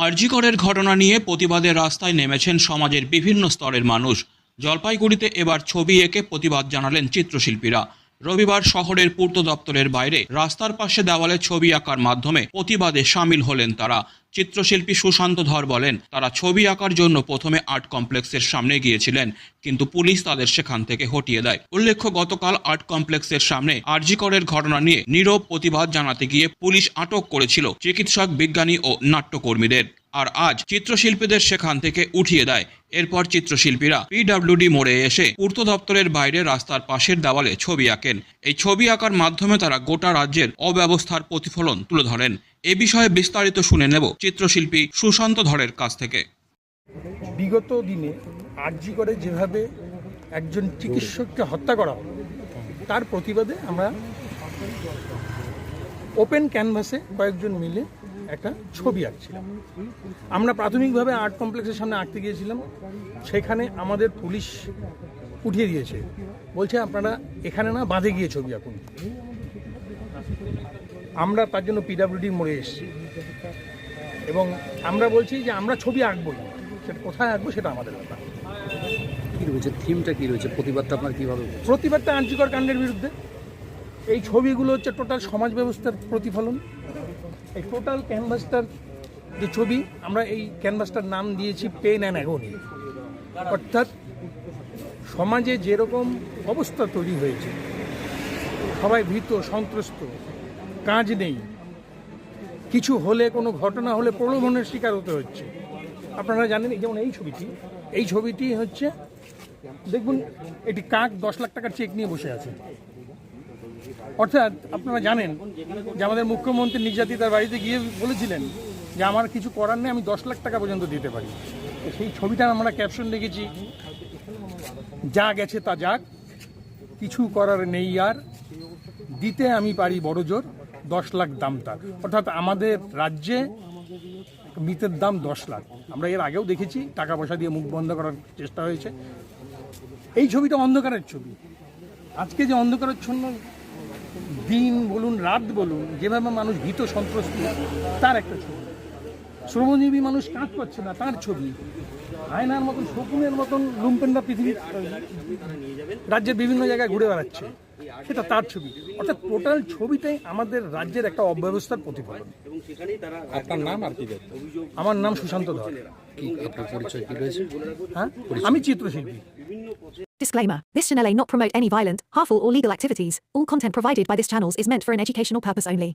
আরজিকরের ঘটনা নিয়ে প্রতিবাদের রাস্তায় নেমেছেন সমাজের বিভিন্ন স্তরের মানুষ। জলপাইগুড়িতে এবার ছবি এঁকে প্রতিবাদ জানালেন চিত্রশিল্পীরা। রবিবার শহরের পূর্ত দপ্তরের বাইরে রাস্তার পাশে দেওয়ালে ছবি আঁকার মাধ্যমে প্রতিবাদে সামিল হলেন তারা। চিত্রশিল্পী সুশান্ত ধর বলেন, তারা ছবি আঁকার জন্য প্রথমে আর্ট কমপ্লেক্সের সামনে গিয়েছিলেন, কিন্তু পুলিশ তাদের সেখান থেকে হটিয়ে দেয়। উল্লেখ্য, গতকাল আর্ট কমপ্লেক্সের সামনে আরজিকরের ঘটনা নিয়ে নীরব প্রতিবাদ জানাতে গিয়ে পুলিশ আটক করেছিল চিকিৎসক, বিজ্ঞানী ও নাট্যকর্মীদের। আর আজ চিত্রশিল্পীদের সেখান থেকে উঠিয়ে দেয়। এরপর চিত্রশিল্পীরা পিডাব্লিউডি মোড়ে এসে পূর্ত দপ্তরের বাইরে রাস্তার পাশের দেওয়ালে ছবি আঁকেন। এই ছবি আঁকার মাধ্যমে তারা গোটা রাজ্যের অব্যবস্থার প্রতিফলন তুলে ধরেন। এ বিষয়ে বিস্তারিত শুনে নেব চিত্রশিল্পী সুশান্ত ধরের কাছ থেকে। বিগত দিনে আরজি করে যেভাবে একজন চিকিৎসককে হত্যা করা তার প্রতিবাদে আমরা ওপেন ক্যানভাসে কয়েকজন মিলে একটা ছবি আঁকছিলাম। আমরা প্রাথমিকভাবে আর্ট কমপ্লেক্সের সামনে আঁকতে গিয়েছিলাম, সেখানে আমাদের পুলিশ উঠিয়ে দিয়েছে। বলছে, আপনারা এখানে না, বাঁধে গিয়ে ছবি আঁকুন। আমরা তার জন্য পিডাব্লিউডি মরে এসেছি। এবং আমরা বলছি যে আমরা ছবি আঁকবই। সেটা কোথায় আঁকবো সেটা আমাদের ব্যাপার। কী রয়েছে? থিমটা কী রয়েছে? প্রতিবাদটা আপনার কীভাবে প্রতিবাদটা আর্যিকর কাণ্ডের বিরুদ্ধে। এই ছবিগুলো হচ্ছে টোটাল সমাজ ব্যবস্থার প্রতিফলন। এই টোটাল ক্যানভাসটার যে ছবি আমরা এই ক্যানভাসটার নাম দিয়েছি পেন অ্যান্ড অ্যাগোনি অর্থাৎ সমাজে যেরকম অবস্থা তৈরি হয়েছে সবাই ভীত সন্ত্রস্ত কাজ নেই। কিছু হলে, কোনো ঘটনা হলে প্রলোভনের শিকার হতে হচ্ছে। আপনারা জানেন যেমন এই ছবিটি এই ছবিটি হচ্ছে, দেখুন, এটি কাক দশ লাখ টাকার চেক নিয়ে বসে আছে। অর্থাৎ আপনারা জানেন যে আমাদের মুখ্যমন্ত্রী নির্যাতিতার বাড়িতে গিয়ে বলেছিলেন যে আমার কিছু করার নেই, আমি দশ লাখ টাকা পর্যন্ত দিতে পারি। সেই ছবিটা আমরা ক্যাপশন লিখেছি যা গেছে তা যাক, কিছু করার নেই আর, দিতে আমি পারি বড় জোর দশ লাখ দাম তার অর্থাৎ আমাদের রাজ্যে মৃতের দাম দশ লাখ। আমরা এর আগেও দেখেছি টাকা পয়সা দিয়ে মুখ বন্ধ করার চেষ্টা হয়েছে। এই ছবিটা অন্ধকারের ছবি। আজকে যে অন্ধকারচ্ছন্ন দিন বলুন, রাত বলুন, যেভাবে মানুষ ভীত সন্ত্রস্ত, তার একটা ছবি। শ্রমজীবী মানুষ কাজ করছে না, তার ছবি। আয়নার মতন, শকুনের মতন, লুম্পেনরা পৃথিবীর রাজ্যের বিভিন্ন জায়গায় ঘুরে বেড়াচ্ছে। সেটা তার ছবি অর্থাৎ টোটাল ছবিটাই আমাদের রাজ্যের একটা অব্যবস্থার প্রতিফলন আপনার নাম আর কি দায়িত্ব আমার নাম সুশান্ত ধর কি আপনার পরিচয় কি রয়েছে হ্যাঁ আমি চিত্রশিল্পী Disclaimer This channel may not promote any violent, harmful, or legal activities. All content provided by this channel is meant for an educational purpose only.